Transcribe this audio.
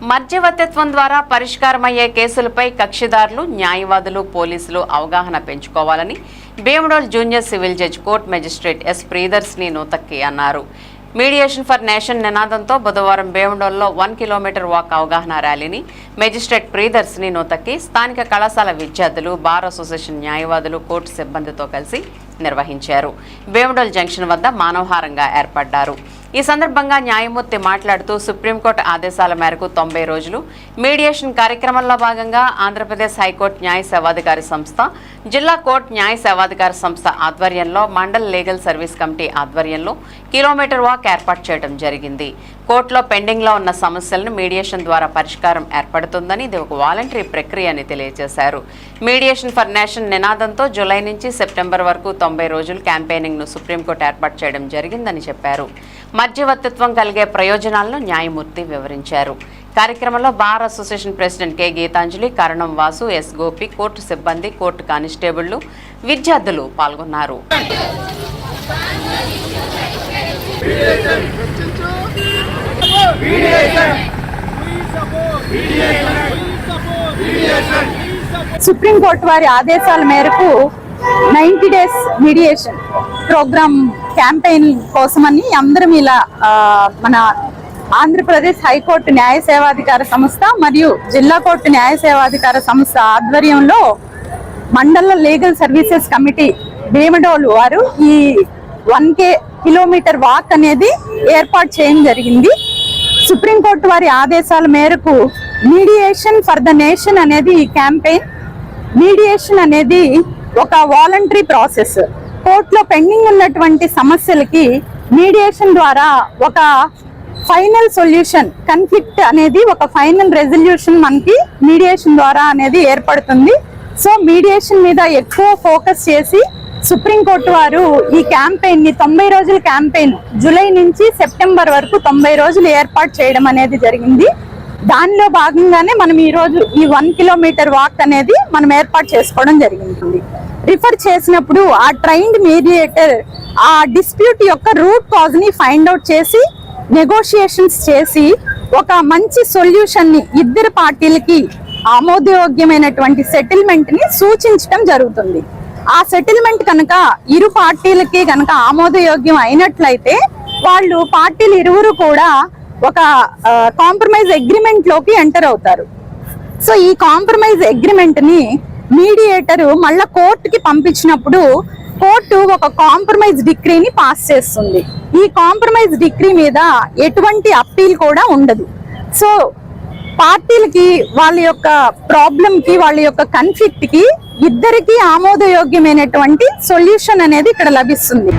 మధ్యవర్తిత్వం ద్వారా పరిష్కారమయ్యే కేసులపై కక్షిదారులు న్యాయవాదులు పోలీసులు అవగాహన పెంచుకోవాలని Bhimadole junior civil judge court magistrate S Priyadarshini Nuthakki అన్నారు. మీడియేషన్ ఫర్ నేషన్ నినాదంతో బుధవారం భీమడోల్లో వన్ కిలోమీటర్ వాక్ అవగాహన ర్యాలీని మెజిస్ట్రేట్ ప్రియదర్శిని నూతక్కి స్థానిక కళాశాల విద్యార్థులు బార్ అసోసియేషన్ న్యాయవాదులు కోర్టు సిబ్బందితో కలిసి నిర్వహించారు. భీమడోల్ జంక్షన్ వద్ద మానవహారంగా ఏర్పడ్డారు. ఈ సందర్భంగా న్యాయమూర్తి మాట్లాడుతూ సుప్రీంకోర్టు ఆదేశాల మేరకు తొంభై రోజులు మీడియేషన్ కార్యక్రమంలో భాగంగా ఆంధ్రప్రదేశ్ హైకోర్టు న్యాయ సేవాధికారి సంస్థ జిల్లా కోర్టు న్యాయ సేవాధికారి సంస్థ ఆధ్వర్యంలో మండల్ లీగల్ సర్వీస్ కమిటీ ఆధ్వర్యంలో కిలోమీటర్ వాక్ ఏర్పాటు చేయడం జరిగింది. కోర్టులో పెండింగ్లో ఉన్న సమస్యలను మీడియేషన్ ద్వారా పరిష్కారం ఏర్పడుతుందని ఇది ఒక వాలంటరీ ప్రక్రియ అని తెలియజేశారు. మీడియేషన్ ఫర్ నేషన్ నినాదంతో జూలై నుంచి సెప్టెంబర్ వరకు తొంభై రోజులు క్యాంపెయినింగ్ను సుప్రీంకోర్టు ఏర్పాటు చేయడం జరిగిందని చెప్పారు. మధ్యవర్తిత్వం కలిగే ప్రయోజనాలను న్యాయమూర్తి వివరించారు. కార్యక్రమంలో bar association president K Geethanjali Karanam Vasu S Gopi court సిబ్బంది కోర్టు కానిస్టేబుళ్ళు విద్యార్థులు పాల్గొన్నారు. సుప్రీంకోర్టు వారి ఆదేశాల మేరకు ninety days mediation programme campaign కోసమని అందరం ఇలా మన ఆంధ్రప్రదేశ్ హైకోర్టు న్యాయ సేవాధికార సంస్థ మరియు జిల్లా కోర్టు న్యాయ సేవాధికార సంస్థ ఆధ్వర్యంలో మండల లీగల్ సర్వీసెస్ కమిటీ భీమడోలు వారు ఈ వన్ కే కిలోమీటర్ వాక్ అనేది ఏర్పాటు చేయడం జరిగింది. సుప్రీంకోర్టు వారి ఆదేశాల మేరకు మీడియేషన్ ఫర్ ద నేషన్ అనేది ఈ క్యాంపెయిన్. మీడియేషన్ అనేది ఒక వాలంటరీ ప్రాసెస్. కోర్టులో పెండింగ్ ఉన్నటువంటి సమస్యలకి మీడియేషన్ ద్వారా ఒక ఫైనల్ సొల్యూషన్ కన్ఫ్లిక్ట్ అనేది ఒక ఫైనల్ రెజల్యూషన్ మనకి మీడియేషన్ ద్వారా అనేది ఏర్పడుతుంది. సో మీడియేషన్ మీద ఎక్కువ ఫోకస్ చేసి సుప్రీంకోర్టు వారు ఈ క్యాంపెయిన్ని తొంభై రోజుల క్యాంపెయిన్ జూలై నుంచి సెప్టెంబర్ వరకు తొంభై రోజులు ఏర్పాటు చేయడం అనేది జరిగింది. దానిలో భాగంగానే మనం ఈ రోజు ఈ వన్ కిలోమీటర్ వాక్ అనేది మనం ఏర్పాటు చేసుకోవడం జరిగింది. రిఫర్ చేసినప్పుడు ఆ ట్రైన్డ్ మీడియేటర్ ఆ డిస్ప్యూట్ యొక్క రూట్ కాజ్ని ఫైండ్ అవుట్ చేసి నెగోషియేషన్స్ చేసి ఒక మంచి సొల్యూషన్ని ఇద్దరు పార్టీలకి ఆమోదయోగ్యమైనటువంటి సెటిల్మెంట్ని సూచించడం జరుగుతుంది. ఆ సెటిల్మెంట్ కనుక ఇరు పార్టీలకి కనుక ఆమోదయోగ్యం అయినట్లయితే వాళ్ళు పార్టీలు ఇరువురు కూడా ఒక కాంప్రమైజ్ అగ్రిమెంట్లోకి ఎంటర్ అవుతారు. సో ఈ కాంప్రమైజ్ అగ్రిమెంట్ని మీడియేటర్ మళ్ళా కోర్టుకి పంపించినప్పుడు కోర్టు ఒక కాంప్రమైజ్ డిగ్రీని పాస్ చేస్తుంది. ఈ కాంప్రమైజ్ డిగ్రీ మీద ఎటువంటి అప్పీల్ కూడా ఉండదు. సో పార్టీలకి వాళ్ళ యొక్క ప్రాబ్లంకి వాళ్ళ యొక్క కన్ఫ్లిక్ట్కి ఇద్దరికీ ఇద్దరికి ఆమోదయోగ్యమైనటువంటి సొల్యూషన్ అనేది ఇక్కడ లభిస్తుంది.